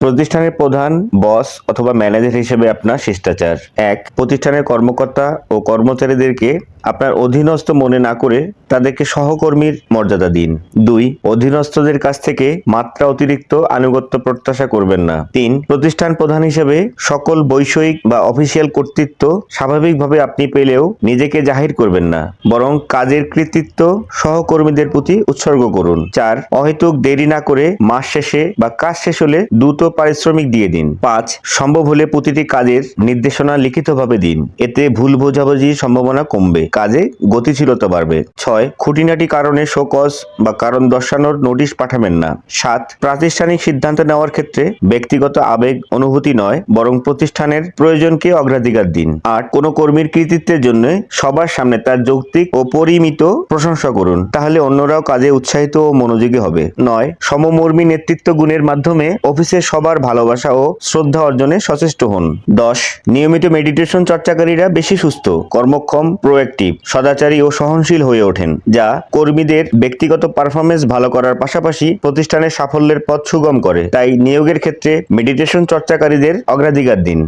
প্রতিষ্ঠানের প্রধান, বস অথবা ম্যানেজার হিসেবে আপনার শিষ্টাচার। এক, প্রতিষ্ঠানের কর্মকর্তা ও কর্মচারীদেরকে আপনার অধীনস্থ মনে না করে তাদেরকে সহকর্মীর মর্যাদা দিন। দুই, অধীনস্থদের কাছ থেকে মাত্রা অতিরিক্ত আনুগত্য প্রত্যাশা করবেন না। তিন, প্রতিষ্ঠান প্রধান হিসেবে সকল বৈষয়িক বা অফিসিয়াল কর্তৃত্ব স্বাভাবিকভাবে আপনি পেলেও নিজেকে জাহির করবেন না। বরং কাজের কৃতিত্ব সহকর্মীদের প্রতি উৎসর্গ করুন। চার, অহেতুক দেরি না করে মাস শেষে বা কাজ শেষ হলে দ্রুত পারিশ্রমিক দিয়ে দিন। পাঁচ, সম্ভব হলে প্রতিটি কাজের নির্দেশনা লিখিতভাবে দিন। এতে ভুল বোঝাবুঝির সম্ভাবনা কমবে। কাজে গতিশীলতা বাড়বে। ছয়, খুঁটিনাটি কারণে শোকজ বা কারণ দর্শানোর নোটিশ পাঠাবেন না। সাত, প্রাতিষ্ঠানিক সিদ্ধান্ত নেওয়ার ক্ষেত্রে ব্যক্তিগত আবেগ, অনুভূতি নয়, বরং প্রতিষ্ঠানের প্রয়োজনকে অগ্রাধিকার দিন। আট, কোনো কর্মীর কৃতিত্বের জন্য সবার সামনে তার যৌক্তিক ও পরিমিত প্রশংসা করুন। তাহলে অন্যরাও কাজে উৎসাহিত ও মনোযোগী হবে। নয়, সমমর্মী নেতৃত্ব গুণের মাধ্যমে অফিসের সবার ভালোবাসা ও শ্রদ্ধা অর্জনে সচেষ্ট হন। দশ, নিয়মিত মেডিটেশন চর্চাকারীরা বেশি সুস্থ, কর্মক্ষম প্রোয়েক্টিভ সদাচারী ও সহনশীল হয়ে ওঠেন, যা কর্মীদের ব্যক্তিগত পারফরমেন্স ভালো করার পাশাপাশি প্রতিষ্ঠানের সাফল্যের পথ সুগম করে। তাই নিয়োগের ক্ষেত্রে মেডিটেশন চর্চাকারীদের অগ্রাধিকার দিন।